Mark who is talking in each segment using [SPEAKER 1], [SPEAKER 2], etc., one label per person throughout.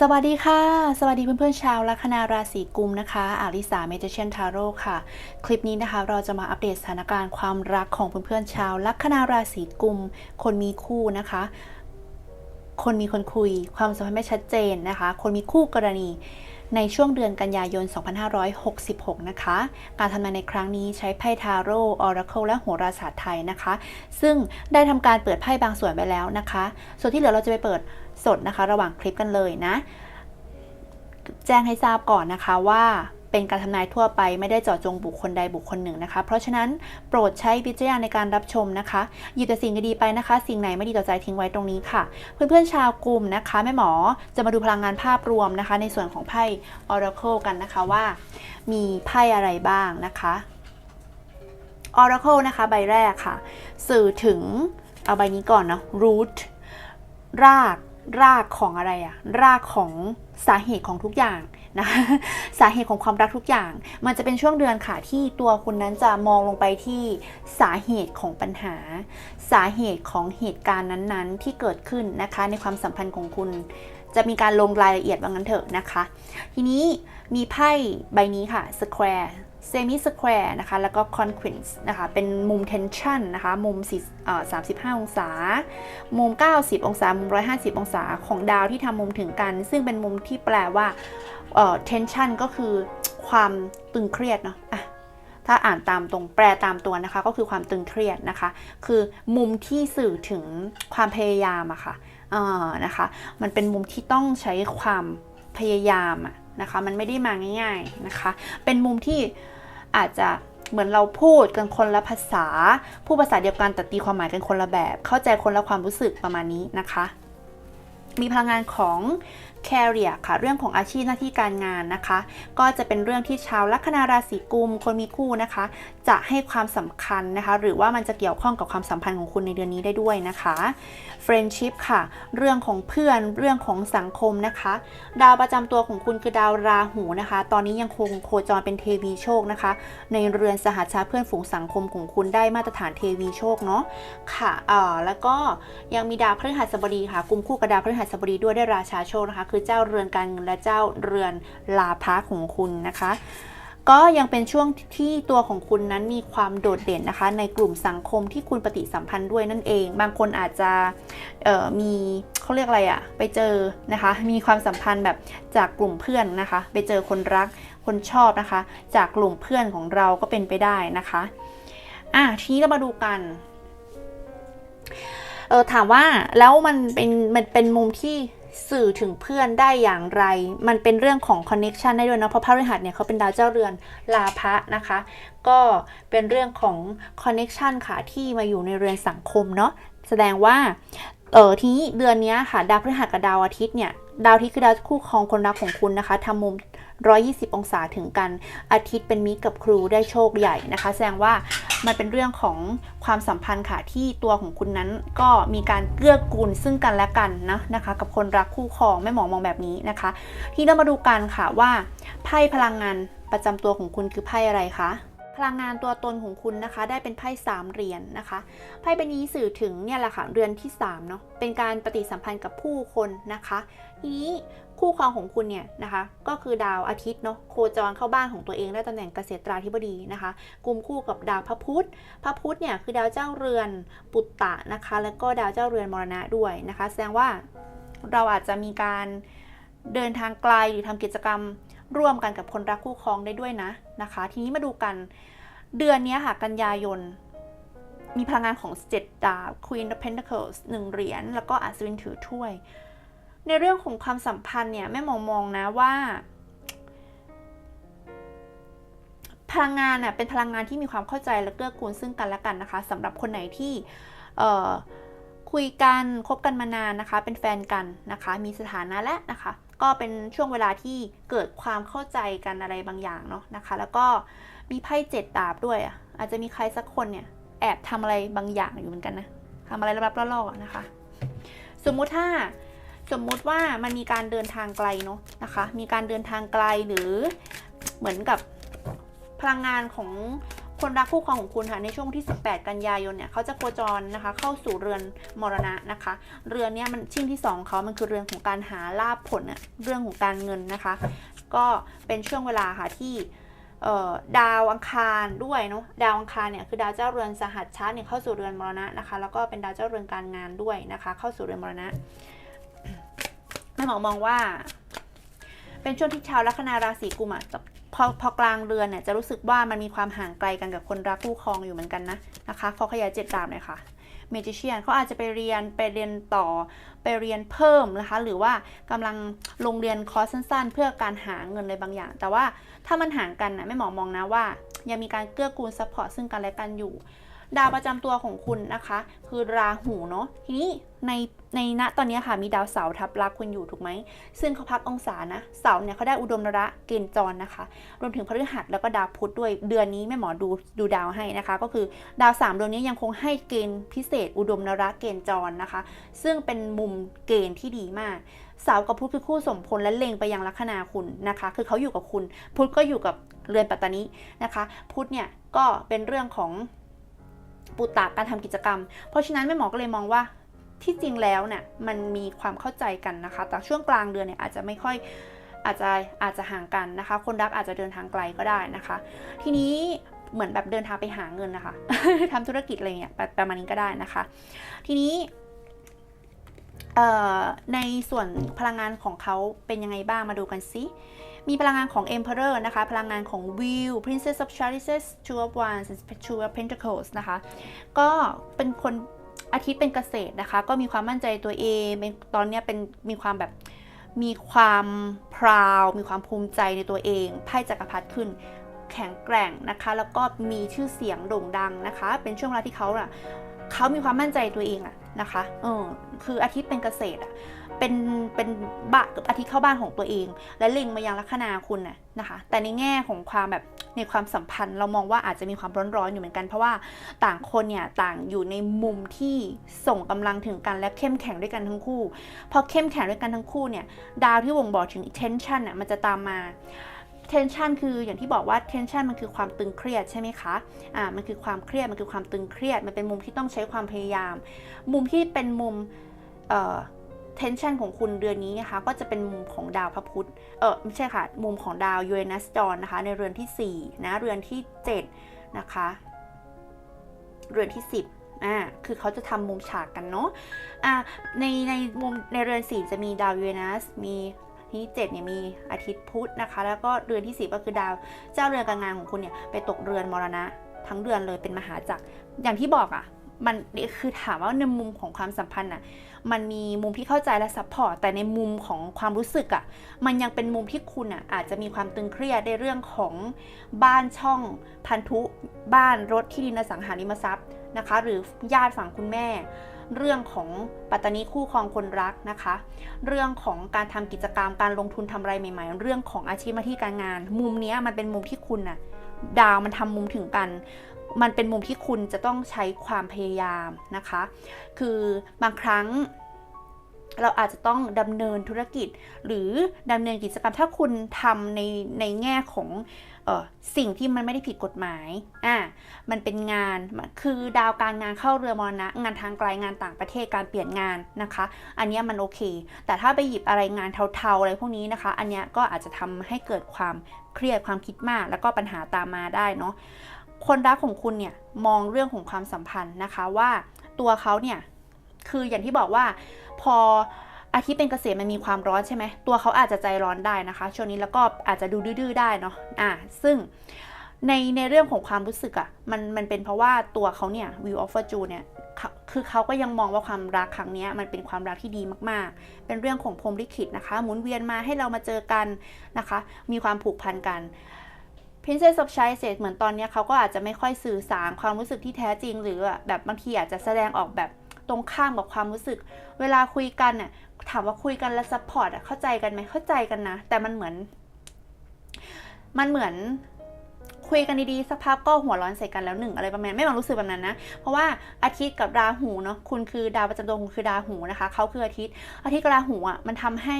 [SPEAKER 1] สวัสดีค่ะ สวัสดีเพื่อนๆชาวลัคนาราศีกุมนะคะอาริสาเมจิเชียนทาโร่ค่ะ คลิปนี้นะคะเราจะมาอัปเดตสถานการณ์ความรักของเพื่อนๆชาวลัคนาราศีกุม คนมีคู่นะคะ คนมีคนคุย ความสัมพันธ์ไม่ชัดเจนนะคะ คนมีคู่กรณี ในช่วงเดือนกันยายน 2566 นะคะ การทำงานในครั้งนี้ใช้ไพ่ทาโร่ออราเคิลและโหราศาสตร์ไทยนะคะ ซึ่งได้ทำการเปิดไพ่บางส่วนไปแล้วนะคะ ส่วนที่เหลือเราจะไปเปิดสดนะคะ ระหว่างคลิปกันเลยนะ แจ้งให้ทราบก่อนนะคะว่า เป็นการทำนายทั่วไปไม่ได้เจาะจงบุคคลใดบุคคลหนึ่งนะคะ เพราะฉะนั้นโปรดใช้วิจารณในการรับชมนะคะหยิบแต่สิ่งดีๆไปนะคะ สิ่งไหนไม่ดีต่อใจทิ้งไว้ตรงนี้ค่ะ เพื่อนๆชาวกลุ่มนะคะแม่หมอจะมาดูพลังงานภาพรวมนะคะ ในส่วนของไพ่ Oracle กันนะคะว่า มีไพ่อะไรบ้างนะคะ Oracle นะคะใบแรกค่ะ สื่อถึงเอาใบนี้ก่อนเนาะ root รากรากของอะไรอะรากของ สาเหตุของทุกอย่างนะสาเหตุของความรักทุกอย่าง มันจะเป็นช่วงเดือนค่ะที่ตัวคุณนั้นจะมองลงไปที่สาเหตุของปัญหา สาเหตุของเหตุการณ์นั้นๆ ที่เกิดขึ้นนะคะ ในความสัมพันธ์ของคุณ จะมีการลงรายละเอียดว่างั้นเถอะนะคะ ทีนี้มีไพ่ใบนี้ค่ะ square semi square นะคะ แล้วก็ conquence นะคะ เป็นมุม tension นะคะ มุม35 องศา มุม 90 องศา มุม 150 องศาของดาวที่ทำมุมถึงกัน ซึ่งเป็นมุมที่แปลว่าเอ่อ tension ก็คือความตึงเครียดเนาะอะถ้าอ่านตามตรงแปลตามตัวนะคะ ก็คือความตึงเครียดนะคะ คือมุมที่สื่อถึงความพยายามอะค่ะเออนะคะ มันเป็นมุมที่ต้องใช้ความพยายามอะนะคะ มันไม่ได้มาง่าย ๆนะคะ เป็นมุมที่ อาจจะเหมือนเราพูดกันคนละภาษา พูดภาษาเดียวกันแต่ตีความหมายกันคนละแบบ เข้าใจคนละความรู้สึกประมาณนี้นะคะ มีพลังงานของ career ค่ะ เรื่องของอาชีพหน้าที่การงานนะคะ ก็จะเป็นเรื่องที่ชาวลัคนาราศีกุมคนมีคู่นะคะ จะให้ความสำคัญนะคะ หรือว่ามันจะเกี่ยวข้องกับความสัมพันธ์ของคุณในเดือนนี้ได้ด้วยนะคะ friendship ค่ะ เรื่องของเพื่อนเรื่องของสังคมนะคะ ดาวประจำตัวของคุณคือดาวราหูนะคะ ตอนนี้ยังคงโคจรเป็นเทวีโชคนะคะ ในเรือนสหชาเพื่อนฝูงสังคมของคุณได้มาตรฐานเทวีโชคเนาะค่ะเอ่อแล้วก็ยังมีดาวพฤหัสบดีค่ะกุมคู่กับดาวพฤหัสบดีด้วยได้ราชาโชคนะคะคือเจ้าเรือนการเงินและเจ้าเรือนลาภะของคุณนะคะก็ยังเป็นช่วงที่ตัวของคุณนั้นมีความโดดเด่นนะคะ ในกลุ่มสังคมที่คุณปฏิสัมพันธ์ด้วยนั่นเอง บางคนอาจจะมีเขาเรียกอะไรอะไปเจอนะคะ มีความสัมพันธ์แบบจากกลุ่มเพื่อนนะคะ ไปเจอคนรักคนชอบนะคะ จากกลุ่มเพื่อนของเราก็เป็นไปได้นะคะอะทีนี้เรามาดูกันเออถามว่าแล้วมันเป็นมันเป็นมุมที่ สื่อถึงเพื่อนได้อย่างไร มันเป็นเรื่องของคอนเน็ชันได้ด้วยเนาะเพราะพระฤหัสเนี่ยเขาเป็นดาวเจ้าเรือนลาภะนะคะ ก็เป็นเรื่องของคอนเน็ชันค่ะที่มาอยู่ในเรือนสังคมเนาะแสดงว่าเออทีนี้เดือนนี้ค่ะดาวพฤหัสกับดาวอาทิตย์เนี่ย ดาวทิตย์คือดาวคู่ครองคนรักของคุณนะคะทำมุม 120 องศาถึงกัน อาทิตย์เป็นมิตรกับครูได้โชคใหญ่นะคะ แสดงว่ามันเป็นเรื่องของความสัมพันธ์ค่ะที่ตัวของคุณนั้นก็มีการเกื้อกูลซึ่งกันและกันนะนะคะ กับคนรักคู่ครองไม่หมองมองแบบนี้นะคะ ที่เรามาดูกันค่ะว่าไพ่พลังงานประจำตัวของคุณคือไพ่อะไรคะ พลังงานตัวตนของคุณนะคะ ได้เป็นไพ่สามเหรียญนนะคะไพ่ใบนี้สื่อถึงเนี่ยแหละค่ะเรือนที่3เนาะเป็นการปฏิสัมพันธ์กับผู้คนนะคะ ทีนี้คู่ครองของคุณเนี่ยนะคะ ก็คือดาวอาทิตย์เนาะโคจรเข้าบ้านของตัวเองได้ตำแหน่งเกษตราธิบดีนะคะกลุ่มคู่กับดาวพระพุธพระพุธเนี่ยคือดาวเจ้าเรือนปุตตะนะคะ แล้วก็ดาวเจ้าเรือนมรณะด้วยนะคะ แสดงว่าเราอาจจะมีการเดินทางไกลหรือทำกิจกรรม ร่วมกันกับคนรักคู่ครองได้ด้วยนะนะคะ ทีนี้มาดูกันเดือนนี้ค่ะกันยายน มีพลังงานของ7ดาว Queen of Pentacles 1เหรียญแล้วก็อัศวินถือถ้วย ในเรื่องของความสัมพันธ์เนี่ยแม่มองมองนะว่า พลังงานน่ะเป็นพลังงานที่มีความเข้าใจและเกื้อกูลซึ่งกันและกันนะคะสำหรับคนไหนที่เอ่อคุยกันคบกันมานานนะคะ เป็นแฟนกันนะคะ มีสถานะและนะคะ ก็เป็นช่วงเวลาที่เกิดความเข้าใจกันอะไรบางอย่างเนาะนะคะ แล้วก็มีไพ่เจ็ดดาบด้วยอะอาจจะมีใครสักคนเนี่ยแอบทำอะไรบางอย่างอยู่เหมือนกันนะทำอะไรลับๆล่อๆนะคะ สมมุติถ้าสมมุติว่ามันมีการเดินทางไกลเนาะนะคะ มีการเดินทางไกลหรือเหมือนกับพลังงานของ คนรักคู่ครองของคุณค่ะในช่วงที่ 18 กันยายนเนี่ยเขาจะโคจรนะคะ เข้าสู่เรือนมรณะนะคะ เรือนเนี้ยมันชิ้นที่สองเขามันคือเรือนของการหาลาภผลอะเรื่องของการเงินนะคะ ก็เป็นช่วงเวลาค่ะที่ดาวอังคารด้วยเนาะดาวอังคารเนี่ยคือดาวเจ้าเรือนสหัสชาติเนี่ยเข้าสู่เรือนมรณะนะคะ แล้วก็เป็นดาวเจ้าเรือนการงานด้วยนะคะ เข้าสู่เรือนมรณะแม่หมอมองว่า เป็นช่วงที่ชาวลัคนาราศีกุมจะ พอพอกลางเรือนเนี่ยจะรู้สึกว่ามันมีความห่างไกลกันกับคนรักคู่ครองอยู่เหมือนกันนะนะคะขอขยายเจ็ดดาบหน่อยค่ะเมจิเชียนเขาอาจจะไปเรียนไปเรียนต่อไปเรียนเพิ่มนะคะ หรือว่ากำลังลงเรียนคอร์สสั้น ๆ เพื่อการหาเงินอะไรบางอย่าง แต่ว่าถ้ามันห่างกันนะไม่หมอมองนะว่า ยังมีการเกื้อกูลซัพพอร์ตซึ่งกันและกันอยู่ ดาวประจำตัวของคุณนะคะ คือราหูเนาะทีนี้ในในณตอนนี้ค่ะมีดาวเสาร์ทับลักคุณอยู่ถูกไหม ซึ่งเขาพักองศานะ เสาร์เนี่ยเขาได้อุดมนระเกณฑ์จรนะคะ รวมถึงพฤหัสแล้วก็ดาวพุธด้วยเดือนนี้แม่หมอดูดูดาวให้นะคะ ก็คือดาวสามดวงนี้ยังคงให้เกณฑ์พิเศษ อุดมนระเกณฑ์จรนะคะ ซึ่งเป็นมุมเกณฑ์ที่ดีมากเสาร์กับพุธคือคู่สมพลและเล็งไปยังลัคนาคุณนะคะ คือเขาอยู่กับคุณ พุธก็อยู่กับเรือนปัตตานีนะคะ พุธเนี่ยก็เป็นเรื่องของ ปุตตะการทำกิจกรรม เพราะฉะนั้นแม่หมอก็เลยมองว่าที่จริงแล้วเนี่ยมันมีความเข้าใจกันนะคะ แต่ช่วงกลางเดือนเนี่ยอาจจะไม่ค่อยอาจจะอาจจะห่างกันนะคะ คนรักอาจจะเดินทางไกลก็ได้นะคะ ทีนี้เหมือนแบบเดินทางไปหาเงินนะคะทำธุรกิจอะไรเงี้ยแบบประมาณนี้ก็ได้นะคะ ทีนี้ในส่วนพลังงานของเขาเป็นยังไงบ้างมาดูกันสิ มีพลังงานของ Emperor นะคะ พลังงานของ Wheel Princess of Chalices Two of Wands and Two of Pentacles นะคะ ก็เป็นคนอาทิตย์เป็นเกษตรนะคะ ก็มีความมั่นใจตัวเองเป็นตอนเนี้ยเป็นมีความแบบมีความพราว มีความภูมิใจในตัวเองไพ่จักรพรรดิขึ้นแข็งแกร่งนะคะ แล้วก็มีชื่อเสียงโด่งดังนะคะ เป็นช่วงเวลาที่เขาอะ เขามีความมั่นใจตัวเองอะนะคะเออคืออาทิตย์เป็นเกษตรอะเป็นเป็นบะอาทิตย์เข้าบ้านของตัวเอง และเล็งมายังลัคนาคุณน่ะนะคะ แต่ในแง่ของความแบบในความสัมพันธ์เรามองว่าอาจจะมีความร้อนๆอยู่เหมือนกัน เพราะว่าต่างคนเนี่ยต่างอยู่ในมุมที่ส่งกำลังถึงกันและเข้มแข็งด้วยกันทั้งคู่ พอเข้มแข็งด้วยกันทั้งคู่เนี่ยดาวที่บ่งบอกถึง tension น่ะมันจะตามมา tension คืออย่างที่บอกว่า tension มันคือความตึงเครียดใช่ไหมคะ อ่า มันคือความเครียด มันคือความตึงเครียด มันเป็นมุมที่ต้องใช้ความพยายาม มุมที่เป็นมุม เอ่อ tension ของคุณเดือนนี้นะคะ ก็จะเป็นมุมของดาวพระพุธ เออไม่ใช่ค่ะ มุมของดาวยูเรนัสจรนะคะ ในเรือนที่ 4 นะ เรือนที่ 7 นะคะ เรือนที่ 10อ่า คือเขาจะทำมุมฉากกันเนาะ อ่า ในในมุมในเรือน4จะมีดาวยูเรนัส มี ที่7เนี่ยมีอาทิตย์พุธนะคะ แล้วก็เรือนที่ 10 ก็คือดาวเจ้าเรือนการงานของคุณเนี่ยไปตกเรือนมรณะ ทั้งเดือนเลยเป็นมหาจักรอย่างที่บอกอะ่ะมันคือถามว่าในมุมของความสัมพันธ์อะมันมีมุมที่เข้าใจและซัพพอร์ตแต่ในมุมของความรู้สึกอะ่ะมันยังเป็นมุมที่คุณอะอาจจะมีความตึงเครียดในเรื่องของบ้านช่องพันธุ บ้านรถที่ดินอสังหาริมทรัพย์นะคะ หรือญาติฝั่งคุณแม่ เรื่องของปัตตานีคู่ครองคนรักนะคะ เรื่องของการทำกิจกรรมการลงทุนทำอะไรใหม่ ๆ เรื่องของอาชีพหน้าที่การงาน มุมนี้มันเป็นมุมที่คุณน่ะดาวมันทำมุมถึงกัน มันเป็นมุมที่คุณจะต้องใช้ความพยายามนะคะ คือบางครั้ง เราอาจจะต้องดำเนินธุรกิจ หรือดำเนินกิจกรรมถ้าคุณทำในในแง่ของออสิ่งที่มันไม่ได้ผิดกฎหมายอ่ามันเป็นงานคือดาวการงานเข้าเรือมรณะ งานทางไกลงานต่างประเทศการเปลี่ยนงานนะคะ อันเนี้ยมันโอเค แต่ถ้าไปหยิบอะไรงานเทาๆอะไรพวกนี้นะคะ อันเนี้ยก็อาจจะทำให้เกิดความเครียดความคิดมาก แล้วก็ปัญหาตามมาได้เนาะคนรักของคุณเนี่ยมองเรื่องของความสัมพันธ์นะคะว่าตัวเขาเนี่ยคืออย่างที่บอกว่า พออาทิตย์เป็นเกษตรมันมีความร้อนใช่ไหมตัวเขาอาจจะใจร้อนได้นะคะ ช่วงนี้แล้วก็อาจจะดูดื้อๆได้เนาะอ่าซึ่งในในเรื่องของความรู้สึกอะ่ะมันมันเป็นเพราะว่าตัวเขาเนี่ย View of Fortune เนี่ยคือเขาก็ยังมองว่าความรักครั้งนี้มันเป็นความรักที่ดีมากๆ เป็นเรื่องของพรหมลิขิตนะคะหมุนเวียนมาให้เรามาเจอกันนะคะ มีความผูกพันกัน Princess of c h i s e เหมือนตอนนี้เขาก็อาจจะไม่ค่อยสื่อสารความรู้สึกที่แท้จริง หรือแบบบางทีอาจจะแสดงออกแบบ ตรงข้ามกับความรู้สึก เวลาคุยกันน่ะถามว่าคุยกันแล้วซัพพอร์ตอะเข้าใจกันไหมเข้าใจกันนะ แต่มันเหมือน มันเหมือนคุยกันดีๆสักพักก็หัวร้อนใส่กันแล้วหนึ่งอะไรประมาณไม่มารู้สึกแบบนั้นนะ เพราะว่าอาทิตย์กับราหูเนาะคุณคือดาวประจำตัวคุณคือราหูนะคะเขาคืออาทิตย์ อาทิตย์กับราหูอะมันทำให้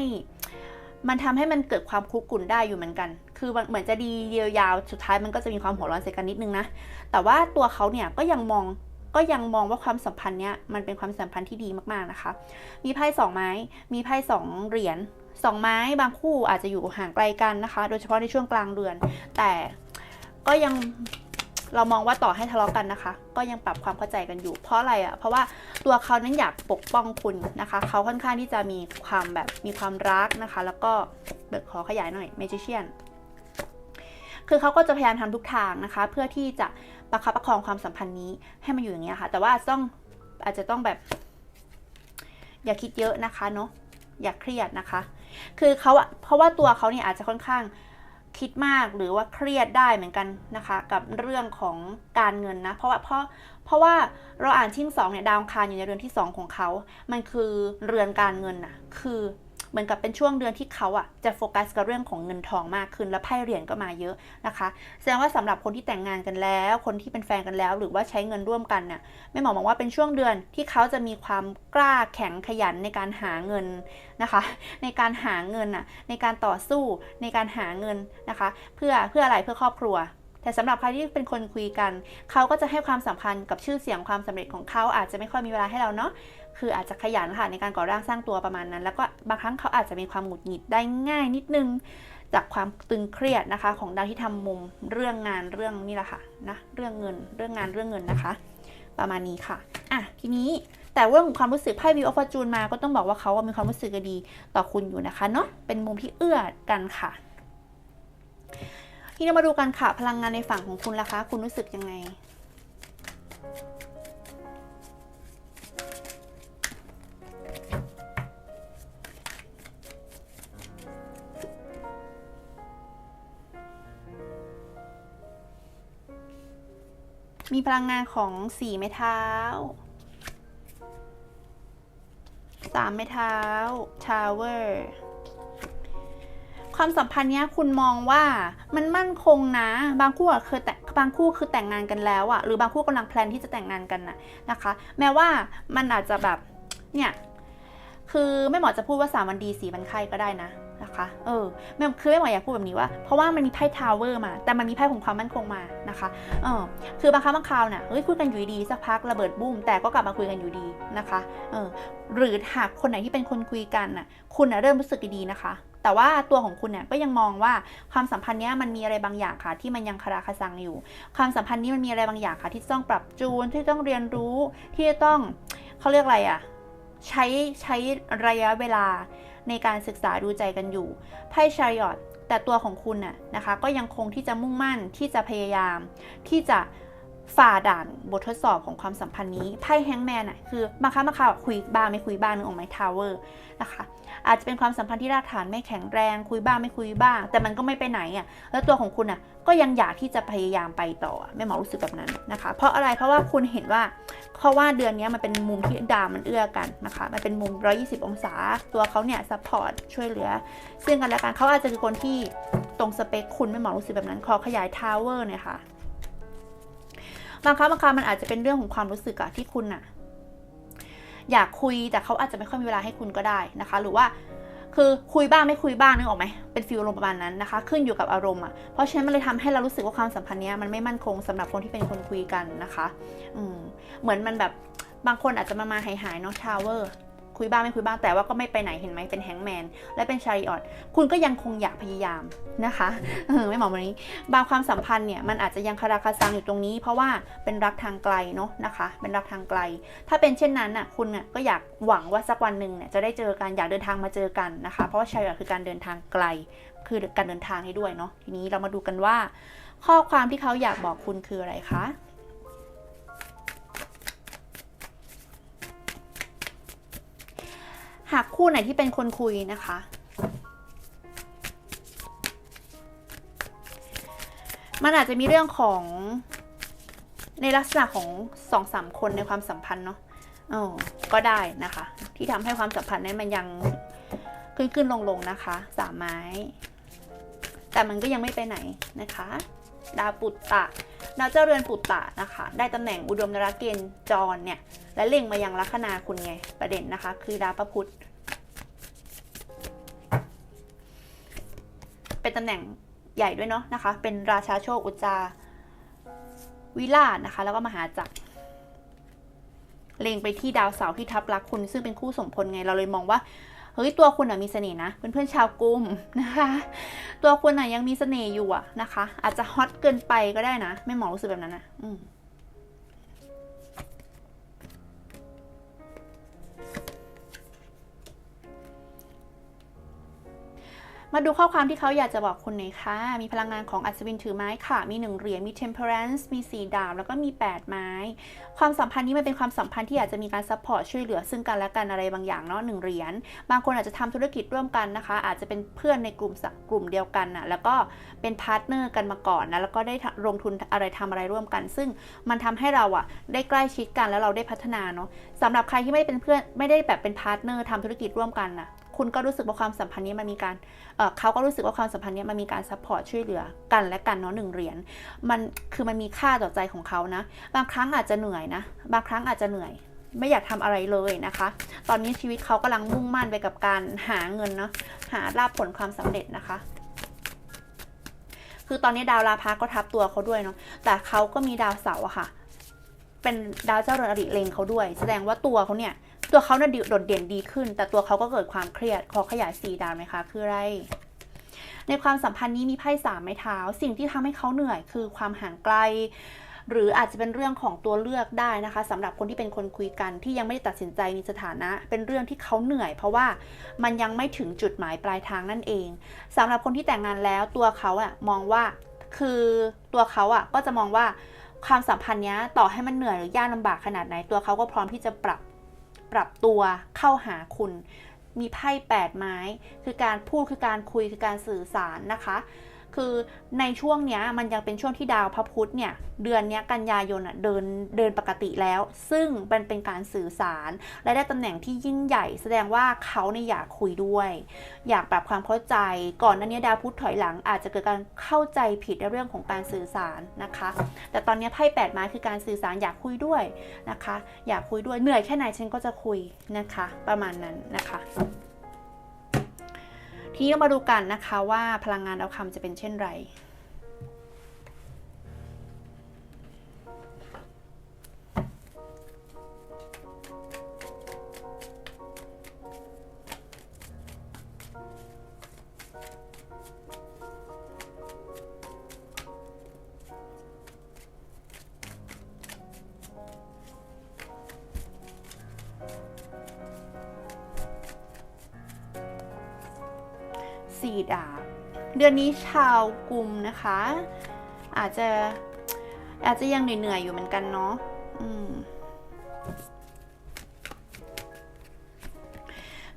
[SPEAKER 1] มันทำให้มันเกิดความคุกกุ่นได้อยู่เหมือนกัน คือเหมือนจะดียาวๆสุดท้ายมันก็จะมีความหัวร้อนใส่กันนิดนึงนะแต่ว่าตัวเขาเนี่ยก็ยังมอง ก็ยังมองว่าความสัมพันธ์เนี้ยมันเป็นความสัมพันธ์ที่ดีมากๆนะคะ มีไพ่สองไม้ มีไพ่สองเหรียญสองไม้บางคู่อาจจะอยู่ห่างไกลกันนะคะ โดยเฉพาะในช่วงกลางเดือน แต่ก็ยังเรามองว่าต่อให้ทะเลาะกันนะคะ ก็ยังปรับความเข้าใจกันอยู่ เพราะอะไรอะ่ะ เพราะว่าตัวเขานั้นอยากปกป้องคุณนะคะ เขาค่อนข้างที่จะมีความแบบมีความรักนะคะ แล้วก็เบิกขอขยายหน่อยเมจิเชียนคือเขาก็จะพยายามทำทุกทางนะคะ เพื่อที่จะ ประคับประคองความสัมพันธ์นี้ให้มันอยู่อย่างเงี้ยค่ะ แต่ว่าต้องอาจจะต้องแบบ อย่าคิดเยอะนะคะเนาะอย่าเครียดนะคะ คือเขาเพราะว่าตัวเขาเนี่ยอาจจะค่อนข้างคิดมากหรือว่าเครียดได้เหมือนกันนะคะ กับเรื่องของการเงินนะ เพราะว่าเพราะเพราะว่าเราอ่านชิ่งสองเนี่ยดาวคารอยู่ในเรือนที่สองของเขา มันคือเรือนการเงินนะคือ เหมือนกับเป็นช่วงเดือนที่เขาอะจะโฟกัสกับเรื่องของเงินทองมากขึ้น แล้วไพ่เหรียญก็มาเยอะนะคะ แสดงว่าสำหรับคนที่แต่งงานกันแล้ว คนที่เป็นแฟนกันแล้ว หรือว่าใช้เงินร่วมกันเนี่ยแม่หมอมองว่าเป็นช่วงเดือนที่เขาจะมีความกล้าแข็งขยันในการหาเงินนะคะ ในการหาเงินน่ะในการต่อสู้ในการหาเงินนะคะ เพื่อเพื่ออะไรเพื่อครอบครัวแต่สำหรับใครที่เป็นคนคุยกัน เขาก็จะให้ความสำคัญกับชื่อเสียงความสำเร็จของเขาอาจจะไม่ค่อยมีเวลาให้เราเนาะ คืออาจจะขยันค่ะในการก่อร่างสร้างตัวประมาณนั้น แล้วก็บางครั้งเขาอาจจะมีความหงุดหงิดได้ง่ายนิดนึง จากความตึงเครียดนะคะ ของดาวที่ทำมุมเรื่องงานเรื่องนี่แหละค่ะนะเรื่องเงินเรื่องงานเรื่องเงินนะคะ ประมาณนี้ค่ะอะทีนี้แต่เรื่องความรู้สึกไพ่วิวออฟฟอร์จูนมาก็ต้องบอกว่าเขามีความรู้สึกดีต่อคุณอยู่นะคะเนาะเป็นมุมที่เอื้อกันค่ะ ทีนี้มาดูกันค่ะพลังงานในฝั่งของคุณล่ะคะ คุณรู้สึกยังไง มีพลังงานของสี่ไม้เท้าสามไม้เท้าทาวเวอร์ความสัมพันธ์เนี้ยคุณมองว่ามันมั่นคงนะ บางคู่อะเคยแต่บางคู่คือแต่งงานกันแล้วอะหรือบางคู่กำลังแพลนที่จะแต่งงานกันนะนะคะ แม้ว่ามันอาจจะแบบเนี่ยคือไม่เหมอจะพูดว่าสามวันดีสี่วันไข้ก็ได้นะ นะคะเออแม่คือไม่หมออยากพูดแบบนี้ว่า เพราะว่ามันมีไพ่ทาวเวอร์มา แต่มันมีไพ่ของความมั่นคงมานะคะเออคือบางครั้งบางคราวเนี่ยเฮ้ยคุยกันอยู่ดีสักพักระเบิดบุ้มแต่ก็กลับมาคุยกันอยู่ดีนะคะเออหรือหากคนไหนที่เป็นคนคุยกันน่ะคุณน่ะเริ่มรู้สึกดีๆนะคะ แต่ว่าตัวของคุณเนี่ยก็ยังมองว่าความสัมพันธ์เนี้ยมันมีอะไรบางอย่างค่ะ ที่มันยังคาราคาซังอยู่ ความสัมพันธ์นี้มันมีอะไรบางอย่างค่ะ ที่ต้องปรับจูนที่ต้องเรียนรู้ที่จะต้องเขาเรียกอะไรอะใช้ใช้ระยะเวลา ในการศึกษาดูใจกันอยู่ไพ่ชายอตแต่ตัวของคุณน่ะนะคะ ก็ยังคงที่จะมุ่งมั่นที่จะพยายาม ที่จะ ฝ่าด่านบททดสอบของความสัมพันธ์นี้ไพ่แฮงแมนอะคือบางครั้งบางคราวคุยบ้างไม่คุยบ้างนึกออกไหมทาวเวอร์นะคะอาจจะเป็นความสัมพันธ์ที่รากฐานไม่แข็งแรง คุยบ้างไม่คุยบ้าง แต่มันก็ไม่ไปไหนอะแล้วตัวของคุณอะก็ยังอยากที่จะพยายามไปต่อแม่หมอรู้สึกแบบนั้นนะคะ เพราะอะไรเพราะว่าคุณเห็นว่าเพราะว่าเดือนนี้มันเป็นมุมที่ดาวมันเอื้อกันนะคะมันเป็นมุม 120 องศา ตัวเขาเนี่ยซัพพอร์ตช่วยเหลือ ซึ่งกันและกันเขาอาจจะคือคนที่ตรงสเปคคุณไม่หมอรู้สึกแบบนั้นขอขยายทาวเวอร์หน่ยค่ะ บางครั้งบางครั้งมันอาจจะเป็นเรื่องของความรู้สึกอะที่คุณอะอยากคุยแต่เขาอาจจะไม่ค่อยมีเวลาให้คุณก็ได้นะคะ หรือว่าคือคุยบ้างไม่คุยบ้างนึกออกไหมเป็นฟิลอารมณ์ประมาณนั้นนะคะ ขึ้นอยู่กับอารมณ์อะเพราะฉะนั้นมันเลยทำให้เรารู้สึกว่าความสัมพันธ์เนี้ยมันไม่มั่นคงสำหรับคนที่เป็นคนคุยกันนะคะ อืมเหมือนมันแบบบางคนอาจจะมามาหายหายเนาะทาวเวอร์ คุยบ้างไม่คุยบ้างแต่ว่าก็ไม่ไปไหนเห็นไหมเป็นแฮงแมนและเป็นชาริออตคุณก็ยังคงอยากพยายามนะคะเออไม่หมอวันนี้ บางความสัมพันธ์เนี่ยมันอาจจะยังคาราคาซังอยู่ตรงนี้ เพราะว่าเป็นรักทางไกลเนาะนะคะ เป็นรักทางไกล ถ้าเป็นเช่นนั้นน่ะคุณน่ะก็อยากหวังว่าสักวันหนึ่งเนี่ยจะได้เจอกันอยากเดินทางมาเจอกันนะคะ เพราะว่าชาริออตคือการเดินทางไกล คือการเดินทางให้ด้วยเนาะทีนี้เรามาดูกันว่า ข้อความที่เขาอยากบอกคุณคืออะไรคะ หากคู่ไหนที่เป็นคนคุยนะคะ มันอาจจะมีเรื่องของในลักษณะของสองสามคนในความสัมพันธ์เนาะอ๋อก็ได้นะคะ ที่ทำให้ความสัมพันธ์นั้นมันยังขึ้นขึ้นลงลงนะคะสามไม้ แต่มันก็ยังไม่ไปไหนนะคะ ดาวปุตตะดาวเจ้าเรือนปุตตะนะคะ ได้ตำแหน่งอุดมนรเกณฑ์จรเนี่ย และเล็งมายังลัคนาคุณไง ประเด็นนะคะ คือดาวประพุธ เป็นตำแหน่งใหญ่ด้วยเนาะนะคะ เป็นราชาโชคอุจาวิลาศนะคะ แล้วก็มหาจักรเล็งไปที่ดาวเสาร์ที่ทับรักคุณ ซึ่งเป็นคู่สมพลไงเราเลยมองว่าเฮ้ยตัวคุณอะมีเสน่ห์นะเพื่อนๆชาวกุมนะคะ ตัวคุณอะยังมีเสน่ห์อยู่อะนะคะ อาจจะฮอตเกินไปก็ได้นะ ไม่หมอรู้สึกแบบนั้นนะอืม มาดูข้อความที่เขาอยากจะบอกคุณหน่อยค่ะ มีพลังงานของอัศวินถือไม้ค่ะ มีหนึ่งเหรียญ มี temperance มีสี่ดาบ แล้วก็มี 8 ไม้ ความสัมพันธ์นี้มันเป็นความสัมพันธ์ที่อาจจะมีการซัพพอร์ตช่วยเหลือซึ่งกันและกันอะไรบางอย่างเนาะหนึ่งเหรียญ บางคนอาจจะทำธุรกิจร่วมกันนะคะ อาจจะเป็นเพื่อนในกลุ่มกลุ่มเดียวกันน่ะแล้วก็เป็นพาร์ทเนอร์กันมาก่อนนะ แล้วก็ได้ลงทุนอะไรทำอะไรร่วมกัน ซึ่งมันทำให้เราอะได้ใกล้ชิดกันแล้วเราได้พัฒนาเนาะสำหรับใครที่ไม่ได้เป็นเพื่อนไม่ได้แบบเป็นพาร์ทเนอร์ทำธุรกิจร่วมกันน่ะ คุณก็รู้สึกว่าความสัมพันธ์นี้มันมีการเเขาก็รู้สึกว่าความสัมพันธ์นี้มันมีการซัพพอร์ตช่วยเหลือกันและกันเนาะหนึ่งเหรียญมันคือมันมีค่าต่อใจของเขานะ บางครั้งอาจจะเหนื่อยนะ บางครั้งอาจจะเหนื่อย ไม่อยากทำอะไรเลยนะคะ ตอนนี้ชีวิตเขากำลังมุ่งมั่นไปกับการหาเงินเนาะหาลาบผลความสำเร็จนะคะคือตอนนี้ดาวราพาก็ทับตัวเขาด้วยเนาะ แต่เขาก็มีดาวเสาร์อะค่ะ เป็นดาวเจ้าเรือนอริเลงเขาด้วย แสดงว่าตัวเขาเนี่ย ตัวเขาเนี่ยโดดเด่นดีขึ้น แต่ตัวเขาก็เกิดความเครียด ขอขยายสีดาวไหมคะ คืออะไร ในความสัมพันธ์นี้มีไพ่สามไม้เท้า สิ่งที่ทำให้เขาเหนื่อยคือความห่างไกล หรืออาจจะเป็นเรื่องของตัวเลือกได้นะคะสำหรับคนที่เป็นคนคุยกันที่ยังไม่ได้ตัดสินใจมีสถานะ เป็นเรื่องที่เขาเหนื่อย เพราะว่ามันยังไม่ถึงจุดหมายปลายทางนั่นเองสำหรับคนที่แต่งงานแล้วตัวเขาอะมองว่าคือตัวเขาอะก็จะมองว่าความสัมพันธ์เนี้ยต่อให้มันเหนื่อยหรือยากลำบากขนาดไหนตัวเขาก็พร้อมที่จะปรับ ปรับตัวเข้าหาคุณ มีไพ่แปดไม้ คือการพูดคือการคุยคือการสื่อสารนะคะ คือในช่วงเนี้ยมันยังเป็นช่วงที่ดาวพระพุธเนี่ยเดือนนี้กันยายนอะเดินเดินปกติแล้ว ซึ่งมันเป็นการสื่อสาร และได้ตำแหน่งที่ยิ่งใหญ่ แสดงว่าเขาเนี่ยอยากคุยด้วย อยากปรับความเข้าใจ ก่อนหนั้นนี้ยดาวพุธถอยหลังอาจจะเกิดการเข้าใจผิดในเรื่องของการสื่อสารนะคะ แต่ตอนนี้ไพ่แปดไม้คือการสื่อสารอยากคุยด้วยนะคะ อยากคุยด้วยเหนื่อยแค่ไหนฉันก็จะคุยนะคะ ประมาณนั้นนะคะ ทีนี้เรามาดูกันนะคะว่าพลังงานดาวคำจะเป็นเช่นไร สี่ดาบ เดือนนี้ชาวกลุ่มนะคะ อาจจะอาจจะยังเหนื่อยๆอยู่เหมือนกันเนาะอืม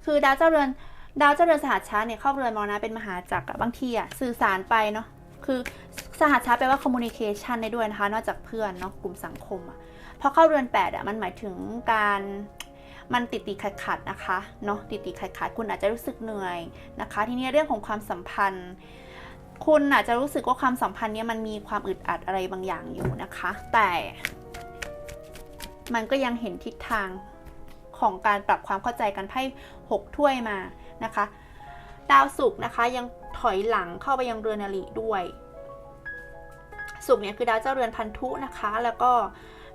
[SPEAKER 1] คือดาวเจ้าเรือนดาวเจ้าเรือนสหัสชาเนี่ยเข้าเรือนมรณะเป็นมหาจักรอะบางทีอะสื่อสารไปเนาะคือสหัสชาแปลว่า communication ได้ด้วยนะคะ นอกจากเพื่อนเนาะกลุ่มสังคมอะพอเข้าเรือนแปดอะมันหมายถึงการ มันติดติดขัดขัดๆนะคะเนาะติดติดขัดขัดๆคุณอาจจะรู้สึกเหนื่อยนะคะ ทีนี้เรื่องของความสัมพันธ์ คุณอาจจะรู้สึกว่าความสัมพันธ์เนี้ยมันมีความอึดอัดอะไรบางอย่างอยู่นะคะ แต่มันก็ยังเห็นทิศทางของการปรับความเข้าใจกันไพ่หกถ้วยมานะคะ ดาวศุกร์นะคะยังถอยหลังเข้าไปยังเรือนอริด้วยศุกร์เนี่ยคือดาวเจ้าเรือนพันธุนะคะ แล้วก็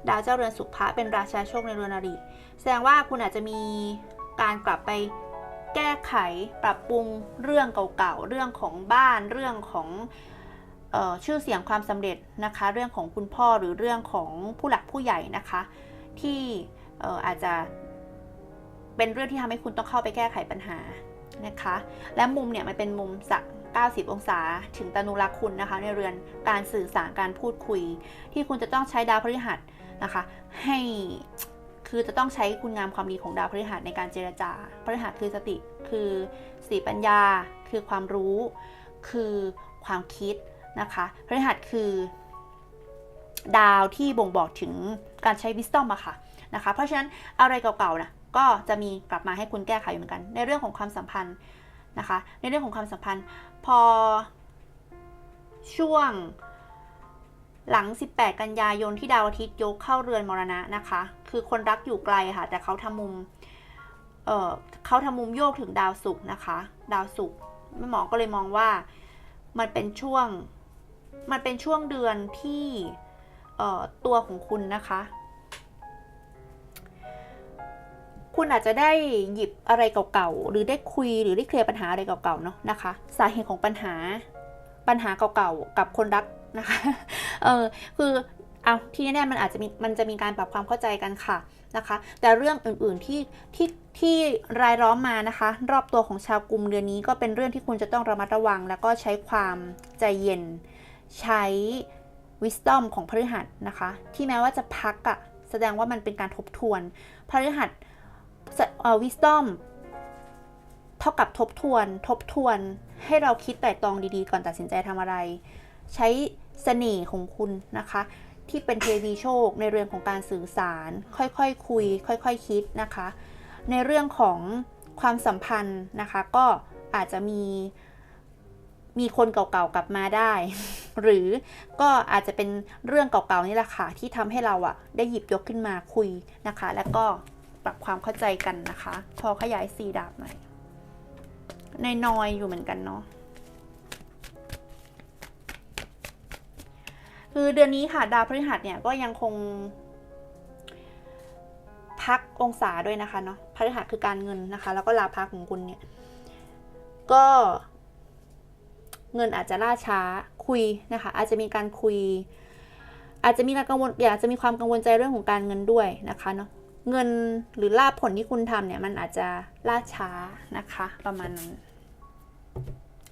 [SPEAKER 1] ดาวเจ้าเรือนสุภะเป็นราชาโชคในเรือนอริ แสดงว่าคุณอาจจะมีการกลับไปแก้ไขปรับปรุงเรื่องเก่าๆ เรื่องของบ้านเรื่องของออชื่อเสียงความสำเร็จนะคะ เรื่องของคุณพ่อหรือเรื่องของผู้หลักผู้ใหญ่นะคะ ที่อออาจจะเป็นเรื่องที่ทำให้คุณต้องเข้าไปแก้ไขปัญหานะคะ และมุมเนี่ยมันเป็นมุมสัก90 องศาถึงตนุรักคุณนะคะ ในเรือนการสื่อสารการพูดคุย ที่คุณจะต้องใช้ดาวพฤหัสนะคะ ให้ คือจะต้องใช้คุณงามความดีของดาวพฤหัสในการเจรจาพฤหัสคือสติ คือสติปัญญา คือความรู้ คือความคิดนะคะพฤหัสคือ ดาวที่บ่งบอกถึงการใช้ wisdom อะค่ะนะคะ เพราะฉะนั้นอะไรเก่าๆนะก็จะมีกลับมาให้คุณแก้ไขอยู่เหมือนกัน ในเรื่องของความสัมพันธ์นะคะ ในเรื่องของความสัมพันธ์ พอช่วงหลัง 18 กันยายนที่ดาวอาทิตย์ยกเข้าเรือนมรณะนะคะ คือคนรักอยู่ไกลค่ะ แต่เขาทำมุมเออเขาทำมุมโยกถึงดาวศุกร์นะคะ ดาวศุกร์แม่หมอก็เลยมองว่ามันเป็นช่วงมันเป็นช่วงเดือนที่ตัวของคุณนะคะ คุณอาจจะได้หยิบอะไรเก่าๆ หรือได้คุยหรือได้เคลียร์ปัญหาอะไรเก่าๆ เนาะนะคะ สาเหตุของปัญหาปัญหาเก่าๆ กับคนรักนะคะ เออคือ เอาที่แน่ๆมันอาจจะมีมันจะมีการปรับความเข้าใจกันค่ะนะคะ แต่เรื่องอื่นๆที่ที่ที่รายล้อมมานะคะ รอบตัวของชาวกลุ่มเดือนนี้ก็เป็นเรื่องที่คุณจะต้องระมัดระวัง แล้วก็ใช้ความใจเย็น ใช้ wisdom ของพฤหัสนะคะ ที่แม้ว่าจะพักอะแสดงว่ามันเป็นการทบทวนพฤหัสเอ่อ wisdom เท่ากับทบทวน ทบทวนให้เราคิดไตร่ตองดีๆ ก่อนตัดสินใจทำอะไร ใช้เสน่ห์ของคุณนะคะ ที่เป็นเทวีโชค ในเรื่องของการสื่อสาร ค่อยๆคคุย ค่อยๆคคิดนะคะ ในเรื่องของความสัมพันธ์นะคะ ก็อาจจะมีมีคนเก่าๆกลับมาได้ หรือก็อาจจะเป็นเรื่องเก่าๆนี่แหละค่ะที่ทำให้เราอะได้หยิบยกขึ้นมาคุยนะคะ แล้วก็ปรับความเข้าใจกันนะคะ พอขยายสีดาบหน่อยในนอยอยู่เหมือนกันเนาะ คือเดือนนี้ค่ะดาวพฤหัสเนี่ยก็ยังคง พักองศาด้วยนะคะเนาะพฤหัสคือการเงินนะคะ แล้วก็ลาพักของคุณเนี่ย ก็ เงินอาจจะล่าช้าคุยนะคะ อาจจะมีการคุย อาจจะมีการกังวลอยากจะมีความกังวลใจเรื่องของการเงินด้วยนะคะเนาะเงินหรือลาผลที่คุณทำเนี่ย มันอาจจะล่าช้านะคะ ประมาณนั้น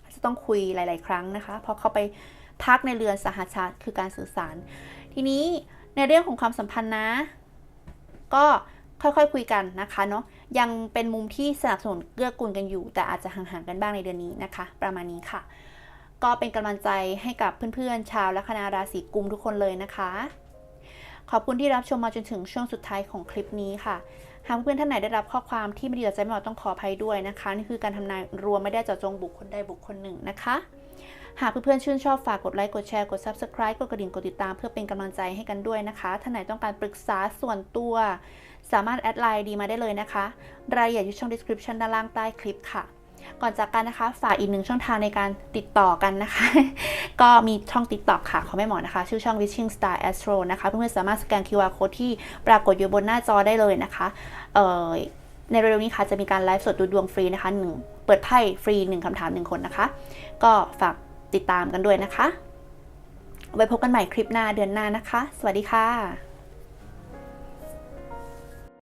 [SPEAKER 1] อาจจะต้องคุยหลาย ๆ ครั้งนะคะพราะเข้าไป พักในเรือนสหชาติคือการสื่อสาร ทีนี้ในเรื่องของความสัมพันธ์นะ ก็ค่อยๆคุยกันนะคะเนาะยังเป็นมุมที่สนับสนุนเกื้อกูลกันอยู่ แต่อาจจะห่างๆกันบ้างในเดือนนี้นะคะ ประมาณนี้ค่ะ ก็เป็นกำลังใจให้กับเพื่อนๆ ชาวและคณะราศีกุมทุกคนเลยนะคะ ขอบคุณที่รับชมมาจนถึงช่วงสุดท้ายของคลิปนี้ค่ะหากเพื่อนท่านไหนได้รับข้อความที่ไม่ดีต่อใจไม่เหมาะต้องขออภัยด้วยนะคะ นี่คือการทำนายรวมไม่ได้เจาะจงบุคคลใดบุคคลหนึ่งนะคะ หากเพื่อนๆชื่นชอบฝากกดไลค์กดแชร์กด subscribe กดกระดิ่งกดติดตามเพื่อเป็นกำลังใจให้กันด้วยนะคะท่านไหนต้องการปรึกษาส่วนตัว สามารถแอดไลน์ดีมาได้เลยนะคะรายละเอียดอยู่ช่อง description ด้านล่างใต้คลิปค่ะก่อนจากกันนะคะ ฝากอีกหนึ่งช่องทางในการติดต่อกันนะคะ ก็มีช่อง TikTok ค่ะของแม่หมอนะคะ ชื่อช่อง Wishing Star Astro นะคะ เพื่อนๆสามารถสแกน QR code ที่ปรากฏอยู่บนหน้าจอได้เลยนะคะ เอ่อในเร็วๆนี้ค่ะ จะมีการไลฟ์สดดูดวงฟรีนะคะหนึ่งเปิดไพ่ฟรีหนึ่งคำถามหนึ่งคนนะคะ ก็ฝาก ติดตามกันด้วยนะคะ ไว้พบกันใหม่คลิปหน้าเดือนหน้านะคะ สวัสดีค่ะ